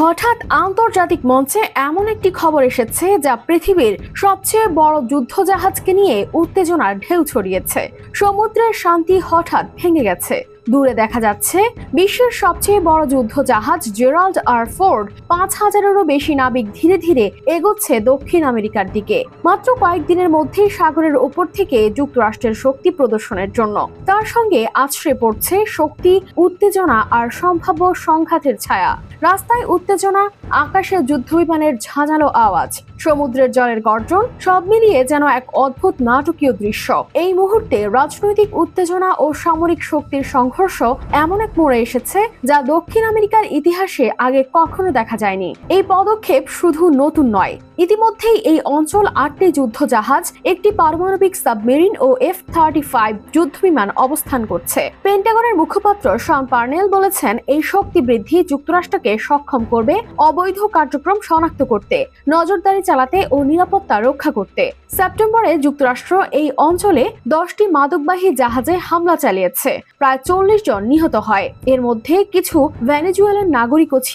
হঠাৎ আন্তর্জাতিক মঞ্চে এমন একটি খবর এসেছে যা পৃথিবীর সবচেয়ে বড় যুদ্ধজাহাজকে নিয়ে উত্তেজনার ঢেউ ছড়িয়েছে। সমুদ্রের শান্তি হঠাৎ ভেঙে গেছে। দূরে দেখা যাচ্ছে। বিশ্বের সবচেয়ে বড় যুদ্ধজাহাজ জেরাল্ড আর ফোর্ড পাঁচ হাজারেরও বেশি নাবিক ধীরে ধীরে এগোচ্ছে দক্ষিণ আমেরিকার দিকে। মাত্র কয়েকদিনের মধ্যেই সাগরের ওপর থেকে যুক্তরাষ্ট্রের শক্তি প্রদর্শনের জন্য। তার সঙ্গে আছড়ে পড়ছে শক্তি, উত্তেজনা আর সম্ভাব্য সংঘাতের ছায়া। রাস্তায় উত্তেজনা, আকাশে যুদ্ধবিমানের ঝাঁঝালো আওয়াজ, সমুদ্রের জলের গর্জন, সব মিলিয়ে যেন এক অদ্ভুত নাটকীয় দৃশ্য। এই মুহূর্তে রাজনৈতিক উত্তেজনা ও সামরিক শক্তির সংঘর্ষ এমন এক মোড়ে এসেছে যা দক্ষিণ আমেরিকার ইতিহাসে আগে কখনো দেখা যায়নি। এই পদক্ষেপ শুধু নতুন নয় ইতিমধ্যেই এই অঞ্চল আটটি যুদ্ধ জাহাজ একটি পারমাণবিক সাবমেরিন ও এফ থার্টি ফাইভ যুদ্ধবিমান অবস্থান করছে। পেন্টাগনের মুখপাত্র শন পার্নেল বলেছেন, এই শক্তি বৃদ্ধি যুক্তরাষ্ট্রকে সক্ষম করবে অবৈধ কার্যক্রম শনাক্ত করতে, নজরদারি চালাতে ও নিরাপত্তা রক্ষা করতে। সেপ্টেম্বরে যুক্তরাষ্ট্র এই অঞ্চলে দশটি মাদকবাহী জাহাজে হামলা চালিয়েছে। প্রায় চল্লিশ জন নিহত হয়। এর মধ্যে কিছু ভেনেজুয়েলার নাগরিকও ছিল।